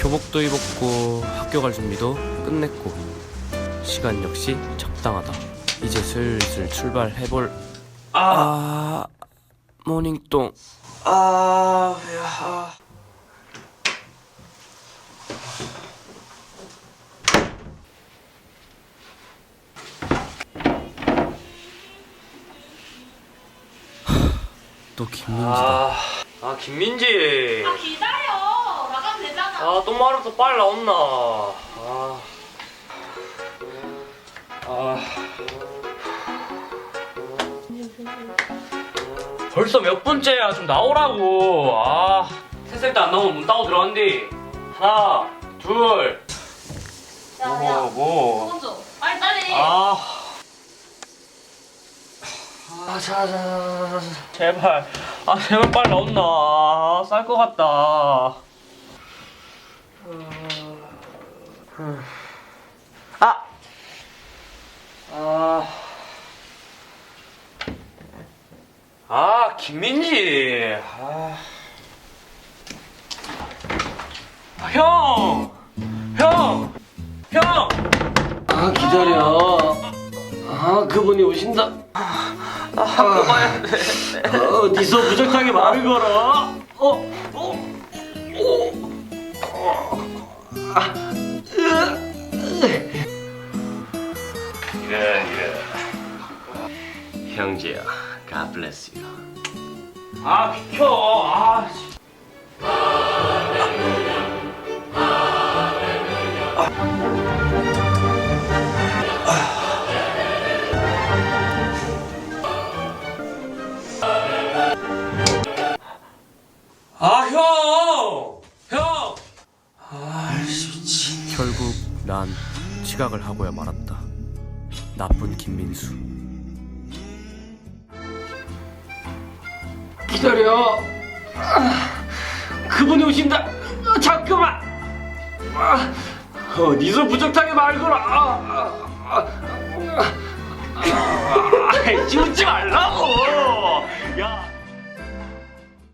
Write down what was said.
교복도 입었고 학교 갈 준비도 끝냈고 시간 역시 적당하다. 이제 슬슬 출발해볼. 아, 모닝똥. 아, 야. 또 김민지다. 아, 아 김민지. 아 기다려 아 아, 똥 마려서 빨리 나온나. 아. 아. 벌써 몇 번째야? 좀 나오라고. 아. 세살 때안 나오면 문 따고 들어간디. 하나, 둘. 야 야 뭐, 뭐. 먼저 빨리 빨리 아. 아, 자, 자, 자, 자, 제발. 아, 제발 빨리 나온나. 아, 쌀것 같다. 아! 아. 아, 김민지. 아. 아, 형! 형! 형! 아 기다려. 아 그분이 오신다. 아, 학교 가야 돼. 어디서 무적하게 말을 걸어? 어? 어? 이래 이래 형제야 God bless you 아, 비켜. 아, 씨. 난 지각을 하고야 말았다. 나쁜 김민수. 기다려. 아, 그분이 오신다. 아, 잠깐만. 아, 어디서 무적하게 말 걸어. 아, 아, 아, 아, 아, 아.